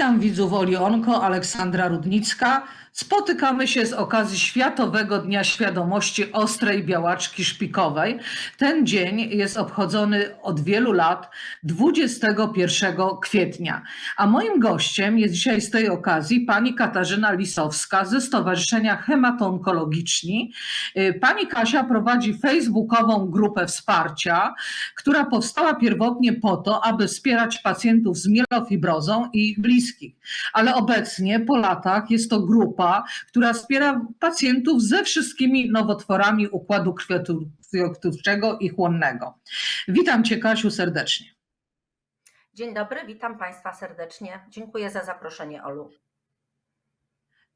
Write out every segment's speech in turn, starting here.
Witam widzów Olionko, Aleksandra Rudnicka. Spotykamy się z okazji Światowego Dnia Świadomości Ostrej Białaczki Szpikowej. Ten dzień jest obchodzony od wielu lat, 21 kwietnia. A moim gościem jest dzisiaj z tej okazji pani Katarzyna Lisowska ze Stowarzyszenia Hematoonkologiczni. Y, Pani Kasia prowadzi facebookową grupę wsparcia, która powstała pierwotnie po to, aby wspierać pacjentów z mielofibrozą i ich bliskich. Ale obecnie po latach jest to grupa, która wspiera pacjentów ze wszystkimi nowotworami układu krwiotwórczego i chłonnego. Witam Cię, Kasiu, serdecznie. Dzień dobry, witam Państwa serdecznie. Dziękuję za zaproszenie, Olu.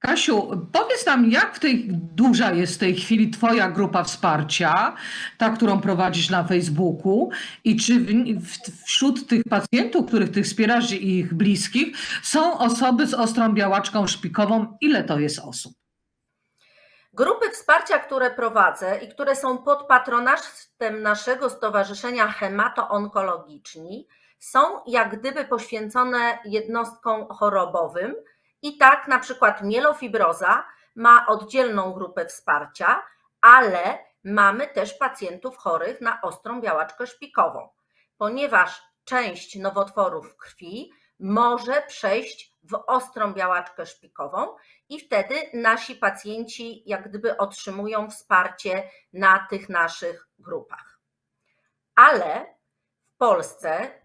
Kasiu, powiedz nam, jak w tej duża jest w tej chwili Twoja grupa wsparcia, ta, którą prowadzisz na Facebooku, i czy w, w, wśród tych pacjentów, których Ty wspierasz i ich bliskich, są osoby z ostrą białaczką szpikową? Ile to jest osób? Grupy wsparcia, które prowadzę i które są pod patronatem naszego stowarzyszenia Hemato-Onkologiczni, są jak gdyby poświęcone jednostkom chorobowym. I tak na przykład mielofibroza ma oddzielną grupę wsparcia, ale mamy też pacjentów chorych na ostrą białaczkę szpikową, ponieważ część nowotworów krwi może przejść w ostrą białaczkę szpikową i wtedy nasi pacjenci jak gdyby otrzymują wsparcie na tych naszych grupach. Ale w Polsce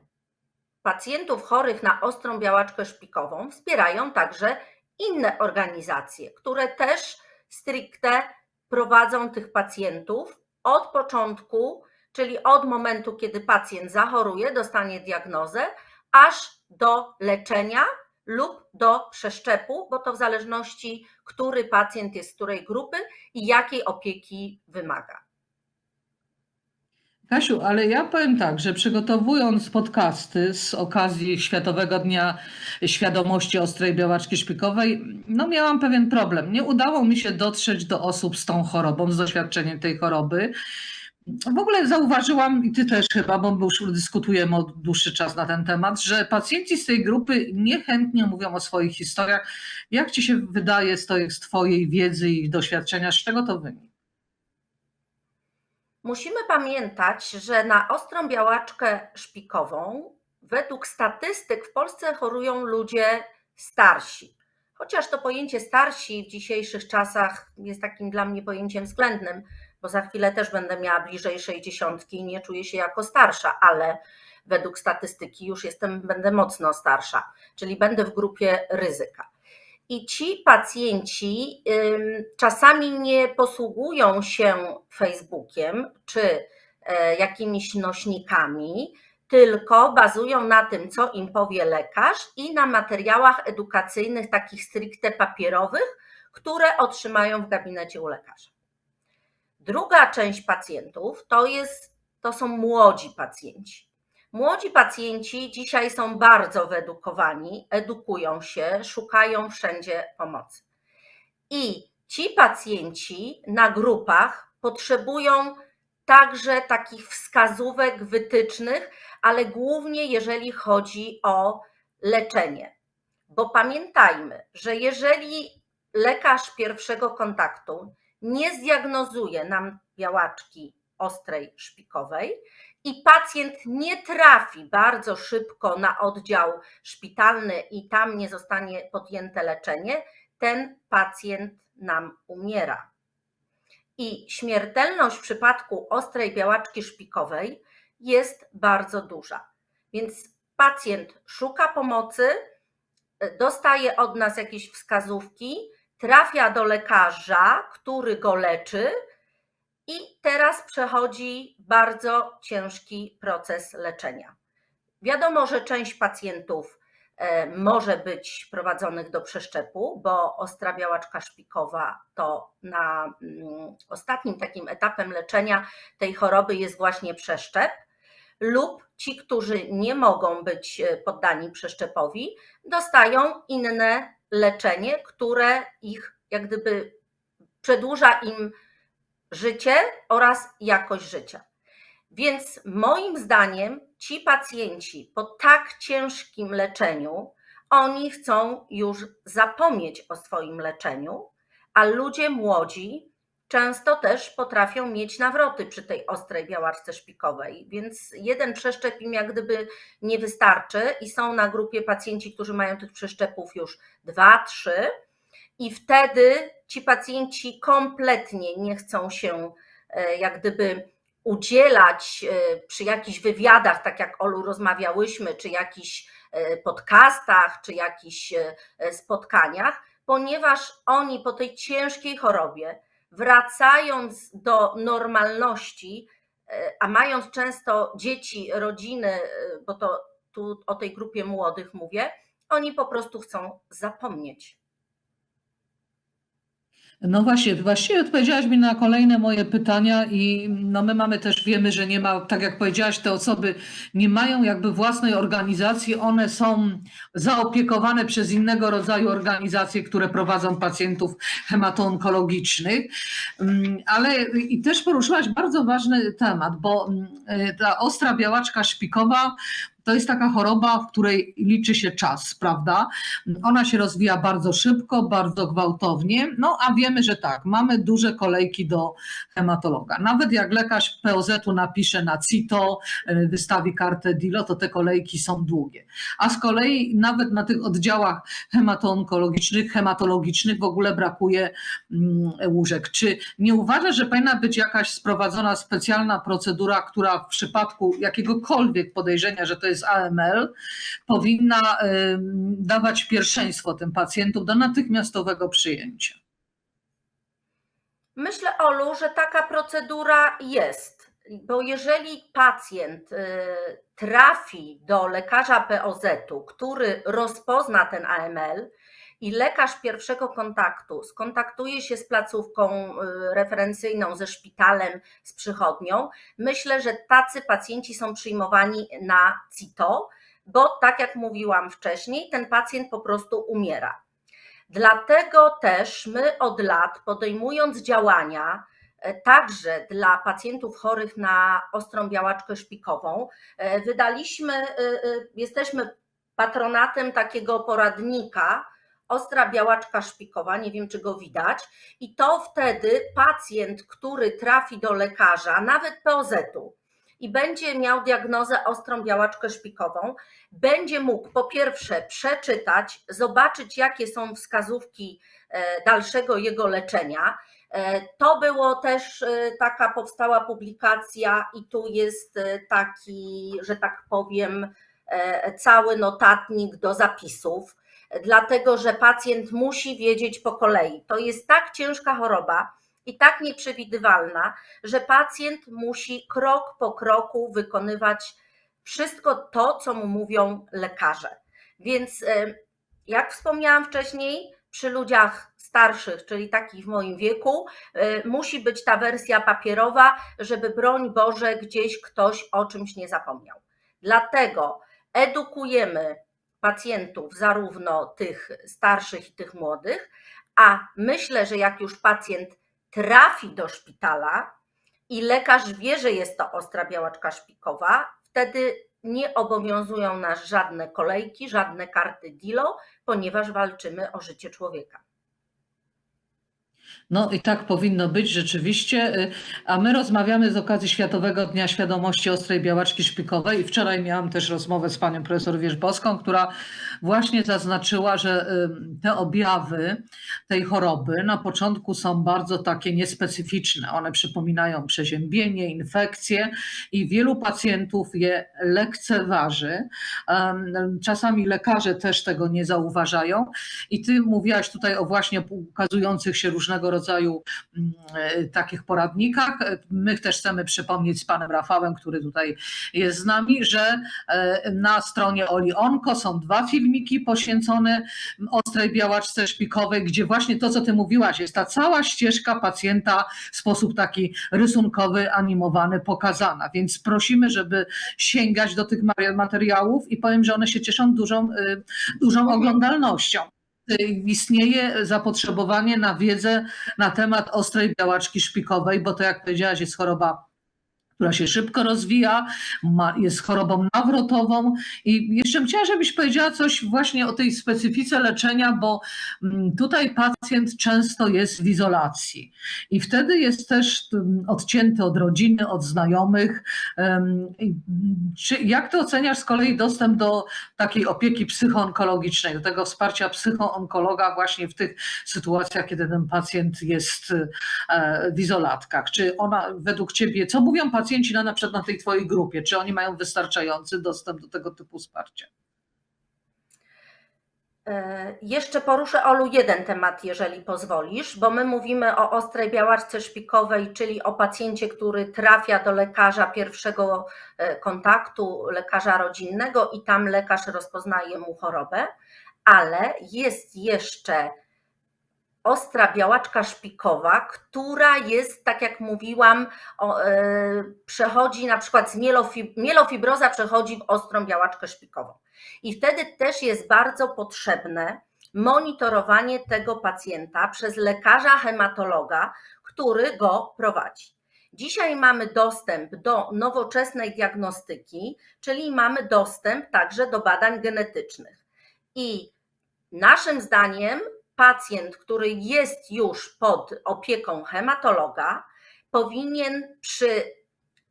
pacjentów chorych na ostrą białaczkę szpikową wspierają także inne organizacje, które też stricte prowadzą tych pacjentów od początku, czyli od momentu, kiedy pacjent zachoruje, dostanie diagnozę, aż do leczenia lub do przeszczepu, bo to w zależności, który pacjent jest z której grupy i jakiej opieki wymaga. Kasiu, ale ja powiem tak, że przygotowując podcasty z okazji Światowego Dnia Świadomości Ostrej Białaczki Szpikowej, no miałam pewien problem. Nie udało mi się dotrzeć do osób z tą chorobą, z doświadczeniem tej choroby. W ogóle zauważyłam, i ty też chyba, bo już dyskutujemy od dłuższy czas na ten temat, że pacjenci z tej grupy niechętnie mówią o swoich historiach. Jak ci się wydaje z, to, z twojej wiedzy i doświadczenia, z czego to wynika? Musimy pamiętać, że na ostrą białaczkę szpikową według statystyk w Polsce chorują ludzie starsi. Chociaż to pojęcie starsi w dzisiejszych czasach jest takim dla mnie pojęciem względnym, bo za chwilę też będę miała bliżej 60 i nie czuję się jako starsza, ale według statystyki już jestem, będę mocno starsza, czyli będę w grupie ryzyka. I ci pacjenci czasami nie posługują się Facebookiem czy e, jakimiś nośnikami, tylko bazują na tym, co im powie lekarz i na materiałach edukacyjnych, takich stricte papierowych, które otrzymają w gabinecie u lekarza. Druga część pacjentów to, jest, to są młodzi pacjenci. Młodzi pacjenci dzisiaj są bardzo wyedukowani, edukują się, szukają wszędzie pomocy. I ci pacjenci na grupach potrzebują także takich wskazówek, wytycznych, ale głównie jeżeli chodzi o leczenie. Bo pamiętajmy, że jeżeli lekarz pierwszego kontaktu nie zdiagnozuje nam białaczki ostrej szpikowej i pacjent nie trafi bardzo szybko na oddział szpitalny i tam nie zostanie podjęte leczenie, ten pacjent nam umiera. I śmiertelność w przypadku ostrej białaczki szpikowej jest bardzo duża. Więc pacjent szuka pomocy, dostaje od nas jakieś wskazówki, trafia do lekarza, który go leczy, i teraz przechodzi bardzo ciężki proces leczenia. Wiadomo, że część pacjentów e, może być prowadzonych do przeszczepu, bo ostra białaczka szpikowa to na mm, ostatnim takim etapem leczenia tej choroby jest właśnie przeszczep, lub ci, którzy nie mogą być e, poddani przeszczepowi, dostają inne leczenie, które ich jak gdyby przedłuża im życie oraz jakość życia. Więc moim zdaniem ci pacjenci po tak ciężkim leczeniu, oni chcą już zapomnieć o swoim leczeniu, a ludzie młodzi często też potrafią mieć nawroty przy tej ostrej białaczce szpikowej, więc jeden przeszczep im jak gdyby nie wystarczy i są na grupie pacjenci, którzy mają tych przeszczepów już dwa, trzy i wtedy ci pacjenci kompletnie nie chcą się e, jak gdyby udzielać e, przy jakichś wywiadach, tak jak Olu rozmawiałyśmy, czy jakichś e, podcastach, czy jakichś spotkaniach, ponieważ oni po tej ciężkiej chorobie, wracając do normalności, a mając często dzieci, rodziny, bo to tu o tej grupie młodych mówię, oni po prostu chcą zapomnieć. No właśnie, właściwie odpowiedziałaś mi na kolejne moje pytania i no my mamy też, wiemy, że nie ma, tak jak powiedziałaś, te osoby nie mają jakby własnej organizacji, one są zaopiekowane przez innego rodzaju organizacje, które prowadzą pacjentów hematoonkologicznych, Mm, ale i też poruszyłaś bardzo ważny temat, bo mm, ta ostra białaczka szpikowa to jest taka choroba, w której liczy się czas, prawda? Ona się rozwija bardzo szybko, bardzo gwałtownie, no a wiemy, że tak, mamy duże kolejki do hematologa. Nawet jak lekarz POZ-u napisze na CITO, y, wystawi kartę DILO, to te kolejki są długie. A z kolei nawet na tych oddziałach hematoonkologicznych, hematologicznych w ogóle brakuje mm, łóżek. Czy nie uważasz, że powinna być jakaś sprowadzona specjalna procedura, która w przypadku jakiegokolwiek podejrzenia, że to jest AML, powinna dawać pierwszeństwo tym pacjentom do natychmiastowego przyjęcia? Myślę, Olu, że taka procedura jest, bo jeżeli pacjent y, trafi do lekarza POZ-u, który rozpozna ten AML i lekarz pierwszego kontaktu skontaktuje się z placówką y, referencyjną, ze szpitalem, z przychodnią, myślę, że tacy pacjenci są przyjmowani na CITO, bo tak jak mówiłam wcześniej, ten pacjent po prostu umiera. Dlatego też my od lat, podejmując działania, e, także dla pacjentów chorych na ostrą białaczkę szpikową, e, wydaliśmy, e, jesteśmy patronatem takiego poradnika Ostra białaczka szpikowa, nie wiem czy go widać, i to wtedy pacjent, który trafi do lekarza, nawet POZ-u, i będzie miał diagnozę ostrą białaczkę szpikową, będzie mógł po pierwsze przeczytać, zobaczyć, jakie są wskazówki e, dalszego jego leczenia. E, To było też e, taka powstała publikacja, i tu jest taki, że tak powiem, cały notatnik do zapisów, dlatego że pacjent musi wiedzieć po kolei. To jest tak ciężka choroba i tak nieprzewidywalna, że pacjent musi krok po kroku wykonywać wszystko to, co mu mówią lekarze. Więc e, jak wspomniałam wcześniej, przy ludziach starszych, czyli takich w moim wieku, e, musi być ta wersja papierowa, żeby broń Boże gdzieś ktoś o czymś nie zapomniał. Dlatego edukujemy pacjentów, zarówno tych starszych i tych młodych, a myślę, że jak już pacjent trafi do szpitala i lekarz wie, że jest to ostra białaczka szpikowa, wtedy nie obowiązują nas żadne kolejki, żadne karty DILO, ponieważ walczymy o życie człowieka. No i tak powinno być rzeczywiście. Y, A my rozmawiamy z okazji Światowego Dnia Świadomości Ostrej Białaczki Szpikowej i wczoraj miałam też rozmowę z panią profesor Wierzbowską, która właśnie zaznaczyła, że y, te objawy tej choroby na początku są bardzo takie niespecyficzne. One przypominają przeziębienie, infekcje i wielu pacjentów je lekceważy. Czasami lekarze też tego nie zauważają. I ty mówiłaś tutaj o właśnie ukazujących się różnego rodzaju mm, e, takich poradnikach. E, My też chcemy przypomnieć z panem Rafałem, który tutaj jest z nami, że e, na stronie Oli Onko są dwa filmiki poświęcone ostrej białaczce szpikowej, gdzie właśnie to, co ty mówiłaś, jest ta cała ścieżka pacjenta w sposób taki rysunkowy, animowany, pokazana. Więc prosimy, żeby sięgać do tych materiałów i powiem, że one się cieszą dużą, y, dużą oglądalnością istnieje zapotrzebowanie na wiedzę na temat ostrej białaczki szpikowej, bo to jak powiedziałaś jest choroba która się szybko rozwija, ma, jest chorobą nawrotową. I jeszcze bym chciała, żebyś powiedziała coś właśnie o tej specyfice leczenia, bo mm, tutaj pacjent często jest w izolacji i wtedy jest też mm, odcięty od rodziny, od znajomych. Czy, jak ty oceniasz z kolei dostęp do takiej opieki psychoonkologicznej, do tego wsparcia psychoonkologa właśnie w tych sytuacjach, kiedy ten pacjent jest e, w izolatkach? Czy ona według ciebie, co mówią pacjenci na, na przykład na tej twojej grupie? Czy oni mają wystarczający dostęp do tego typu wsparcia? E, Jeszcze poruszę, Olu, jeden temat, jeżeli pozwolisz, bo my mówimy o ostrej białaczce szpikowej, czyli o pacjencie, który trafia do lekarza pierwszego e, kontaktu, lekarza rodzinnego i tam lekarz rozpoznaje mu chorobę, ale jest jeszcze ostra białaczka szpikowa, która jest, tak jak mówiłam, o, e, przechodzi na przykład z mielofi, mielofibroza przechodzi w ostrą białaczkę szpikową. I wtedy też jest bardzo potrzebne monitorowanie tego pacjenta przez lekarza hematologa, który go prowadzi. Dzisiaj mamy dostęp do nowoczesnej diagnostyki, czyli mamy dostęp także do badań genetycznych. I naszym zdaniem pacjent, który jest już pod opieką hematologa, powinien przy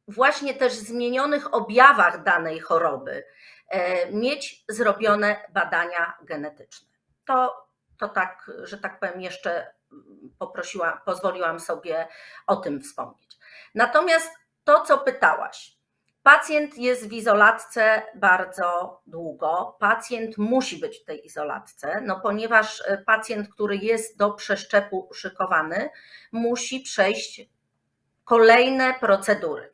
właśnie też zmienionych objawach danej choroby e, mieć zrobione badania genetyczne. To, to tak, że tak powiem, jeszcze poprosiłam, pozwoliłam sobie o tym wspomnieć. Natomiast to, co pytałaś, Pacjent jest w izolatce bardzo długo. Pacjent musi być w tej izolatce, no ponieważ e, pacjent, który jest do przeszczepu szykowany, musi przejść kolejne procedury.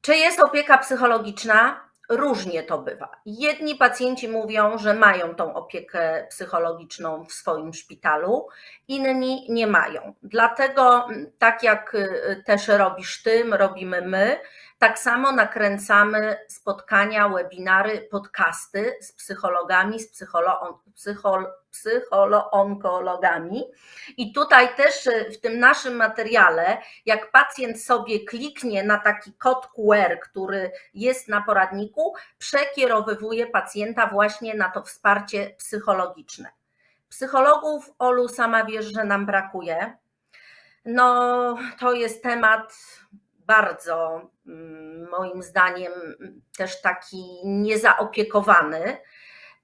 Czy jest opieka psychologiczna? Różnie to bywa. Jedni pacjenci mówią, że mają tą opiekę psychologiczną w swoim szpitalu, inni nie mają. Dlatego, tak jak e, też robisz ty, robimy my, tak samo nakręcamy spotkania, webinary, podcasty z psychologami, z psycholo, psychol, psycholoonkologami. I tutaj też e, w tym naszym materiale, jak pacjent sobie kliknie na taki kod QR, który jest na poradniku, przekierowywuje pacjenta właśnie na to wsparcie psychologiczne. Psychologów, Olu, sama wiesz, że nam brakuje. No, to jest temat bardzo, mm, moim zdaniem, też taki niezaopiekowany,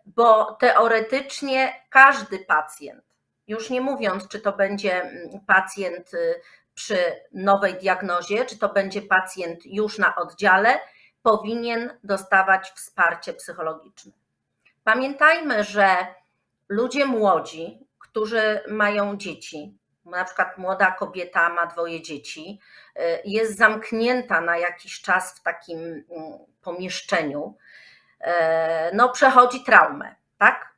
bo teoretycznie każdy pacjent, już nie mówiąc, czy to będzie mm, pacjent y, przy nowej diagnozie, czy to będzie pacjent już na oddziale, powinien dostawać wsparcie psychologiczne. Pamiętajmy, że ludzie młodzi, którzy mają dzieci, na przykład młoda kobieta ma dwoje dzieci, y, jest zamknięta na jakiś czas w takim mm, pomieszczeniu, y, no przechodzi traumę, tak?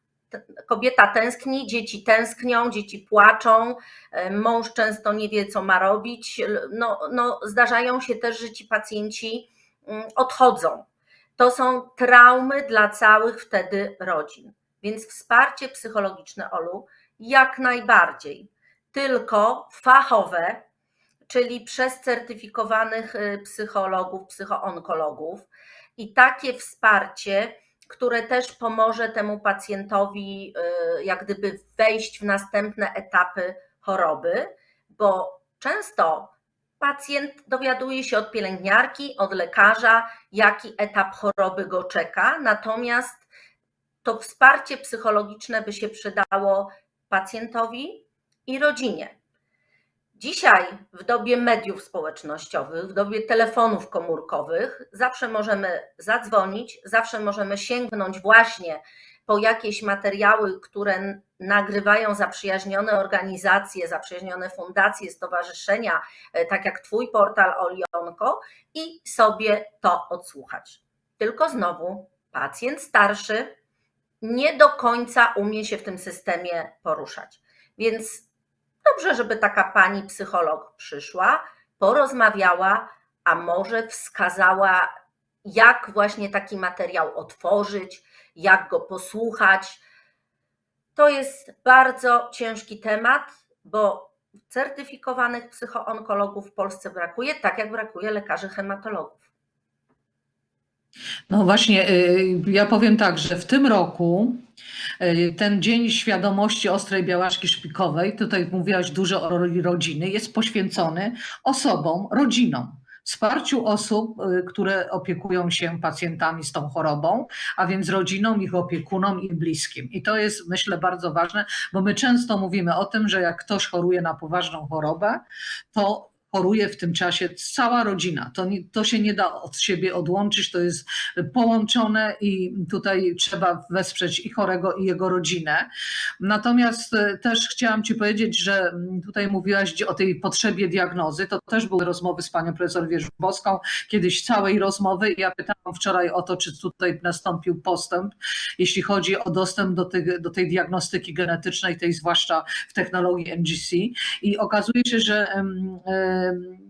Kobieta tęskni, dzieci tęsknią, dzieci płaczą, y, mąż często nie wie, co ma robić. No, no, zdarzają się też, że ci pacjenci mm, odchodzą. To są traumy dla całych wtedy rodzin. Więc wsparcie psychologiczne, Olu, jak najbardziej tylko fachowe, czyli przez certyfikowanych y, psychologów, psychoonkologów i takie wsparcie, które też pomoże temu pacjentowi y, jak gdyby wejść w następne etapy choroby, bo często pacjent dowiaduje się od pielęgniarki, od lekarza, jaki etap choroby go czeka, natomiast to wsparcie psychologiczne by się przydało pacjentowi, i rodzinie. Dzisiaj, w dobie mediów społecznościowych, w dobie telefonów komórkowych, zawsze możemy zadzwonić, zawsze możemy sięgnąć właśnie po jakieś materiały, które nagrywają zaprzyjaźnione organizacje, zaprzyjaźnione fundacje, stowarzyszenia, e, tak jak Twój portal Olionko, i sobie to odsłuchać. Tylko znowu, pacjent starszy nie do końca umie się w tym systemie poruszać. Więc Dobrze, żeby taka pani psycholog przyszła, porozmawiała, a może wskazała, jak właśnie taki materiał otworzyć, jak go posłuchać. To jest bardzo ciężki temat, bo certyfikowanych psychoonkologów w Polsce brakuje, tak jak brakuje lekarzy hematologów. No właśnie, y, ja powiem tak, że w tym roku y, ten Dzień Świadomości Ostrej Białaczki Szpikowej, tutaj mówiłaś dużo o roli rodziny, jest poświęcony osobom, rodzinom. Wsparciu osób, y, które opiekują się pacjentami z tą chorobą, a więc rodzinom, ich opiekunom i bliskim. I to jest, myślę, bardzo ważne, bo my często mówimy o tym, że jak ktoś choruje na poważną chorobę, to choruje w tym czasie cała rodzina. To, nie, to się nie da od siebie odłączyć, to jest połączone i tutaj trzeba wesprzeć i chorego, i jego rodzinę. Natomiast e, też chciałam Ci powiedzieć, że mm, tutaj mówiłaś o tej potrzebie diagnozy. To też były rozmowy z panią profesor Wierzbowską, kiedyś całej rozmowy. Ja pytałam wczoraj o to, czy tutaj nastąpił postęp, jeśli chodzi o dostęp do, do tej diagnostyki genetycznej, tej zwłaszcza w technologii NGC. I okazuje się, że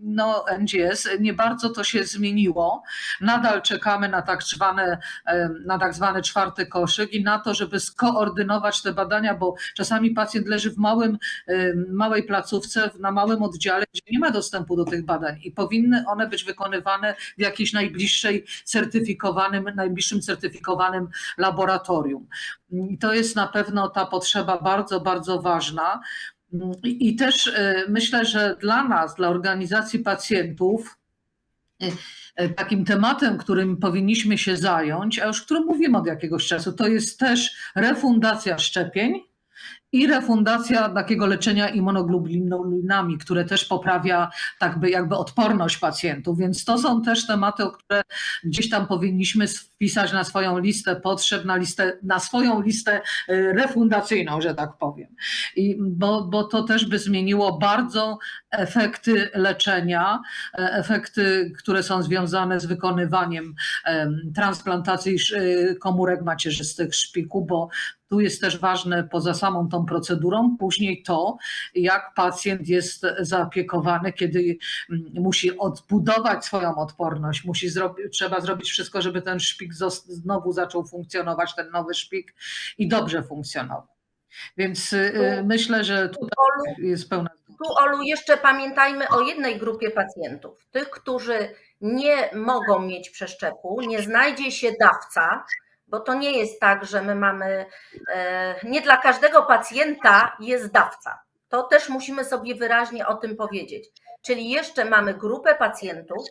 no, NGS, nie bardzo to się zmieniło. Nadal czekamy na tak, zwane, na tak zwany czwarty koszyk i na to, żeby skoordynować te badania, bo czasami pacjent leży w małym, małej placówce, na małym oddziale, gdzie nie ma dostępu do tych badań i powinny one być wykonywane w jakiejś najbliższej certyfikowanym, najbliższym certyfikowanym laboratorium. I to jest na pewno ta potrzeba bardzo, bardzo ważna. I też e, myślę, że dla nas, dla organizacji pacjentów, e, e, takim tematem, którym powinniśmy się zająć, a już którym mówimy od jakiegoś czasu, to jest też refundacja szczepień i refundacja takiego leczenia immunoglobulinami, które też poprawia tak by jakby odporność pacjentów. Więc to są też tematy, o które gdzieś tam powinniśmy wpisać na swoją listę potrzeb, na, listę, na swoją listę y, refundacyjną, że tak powiem. I bo, bo to też by zmieniło bardzo efekty leczenia, e, efekty, które są związane z wykonywaniem transplantacji y, komórek macierzystych szpiku, bo tu jest też ważne poza samą tą procedurą, później to, jak pacjent jest zaopiekowany, kiedy mm, musi odbudować swoją odporność, musi zrobić, trzeba zrobić wszystko, żeby ten szpik znowu zaczął funkcjonować, ten nowy szpik i dobrze funkcjonował. Więc y, tu, myślę, że tutaj Olu, jest pełna. Tu, Olu, jeszcze pamiętajmy o jednej grupie pacjentów. Tych, którzy nie mogą mieć przeszczepu, nie znajdzie się dawca, bo to nie jest tak, że my mamy, e, nie dla każdego pacjenta jest dawca. To też musimy sobie wyraźnie o tym powiedzieć. Czyli jeszcze mamy grupę pacjentów,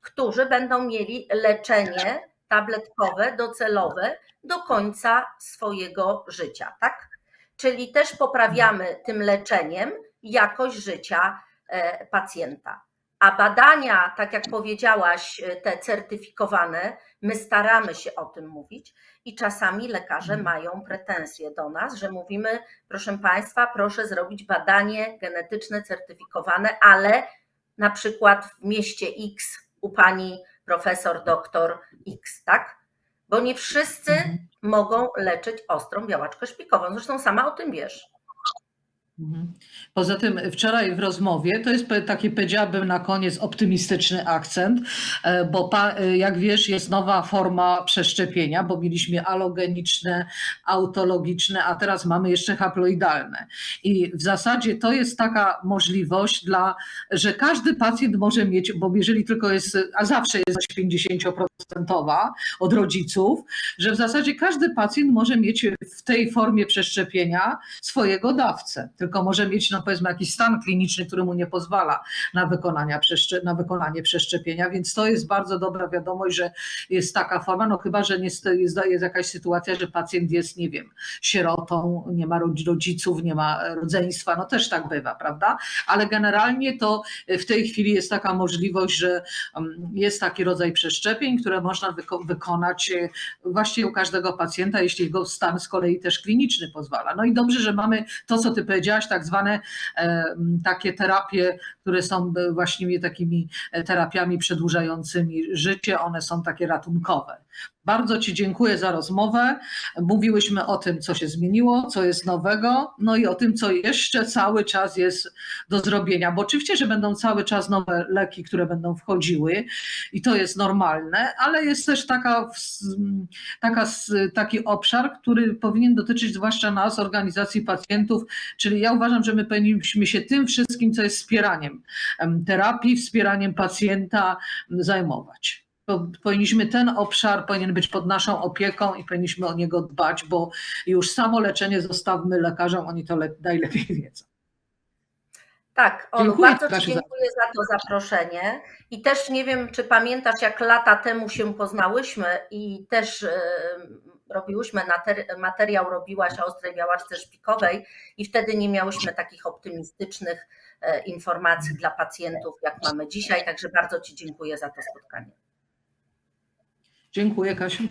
którzy będą mieli leczenie tabletkowe, docelowe do końca swojego życia, tak? Czyli też poprawiamy tym leczeniem jakość życia e, pacjenta. A badania, tak jak powiedziałaś, e, te certyfikowane, my staramy się o tym mówić i czasami lekarze mhm. mają pretensje do nas, że mówimy, proszę Państwa, proszę zrobić badanie genetyczne certyfikowane, ale na przykład w mieście X u pani profesor doktor X, tak? Bo nie wszyscy mhm. mogą leczyć ostrą białaczkę szpikową. Zresztą sama o tym wiesz. Mhm. Poza tym wczoraj w rozmowie, to jest taki powiedziałabym na koniec optymistyczny akcent, e, bo e, jak wiesz jest nowa forma przeszczepienia, bo mieliśmy alogeniczne, autologiczne, a teraz mamy jeszcze haploidalne. I w zasadzie to jest taka możliwość dla, że każdy pacjent może mieć, bo jeżeli tylko jest, a zawsze jest 50% od rodziców, że w zasadzie każdy pacjent może mieć w tej formie przeszczepienia swojego dawcę tylko może mieć, no powiedzmy, jakiś stan kliniczny, który mu nie pozwala na, wykonania na wykonanie przeszczepienia, więc to jest bardzo dobra wiadomość, że jest taka forma, no chyba, że jest, jest, jest jakaś sytuacja, że pacjent jest, nie wiem, sierotą, nie ma rodziców, nie ma rodzeństwa, no też tak bywa, prawda? Ale generalnie to w tej chwili jest taka możliwość, że mm, jest taki rodzaj przeszczepień, które można wyko wykonać e, właściwie u każdego pacjenta, jeśli jego stan z kolei też kliniczny pozwala. No i dobrze, że mamy to, co ty powiedziałaś, tak zwane e, takie terapie, które są właśnie takimi e, terapiami przedłużającymi życie, one są takie ratunkowe. Bardzo Ci dziękuję za rozmowę. Mówiłyśmy o tym, co się zmieniło, co jest nowego, no i o tym, co jeszcze cały czas jest do zrobienia, bo oczywiście, że będą cały czas nowe leki, które będą wchodziły i to jest normalne, ale jest też taka, taka, taki obszar, który powinien dotyczyć zwłaszcza nas, organizacji pacjentów, czyli ja uważam, że my powinniśmy się tym wszystkim, co jest wspieraniem em, terapii, wspieraniem pacjenta zajmować. Po- Powinniśmy ten obszar powinien być pod naszą opieką i powinniśmy o niego dbać, bo już samo leczenie zostawmy lekarzom, oni to le- najlepiej wiedzą. Tak, Olu, Dziękuję bardzo Ci dziękuję za to zaproszenie. I też nie wiem, czy pamiętasz, jak lata temu się poznałyśmy i też e, robiłyśmy materiał, robiłaś o ostrej białaczce szpikowej i wtedy nie miałyśmy takich optymistycznych e, informacji dla pacjentów, jak mamy dzisiaj. Także bardzo Ci dziękuję za to spotkanie. Dziękuję, Kasiu.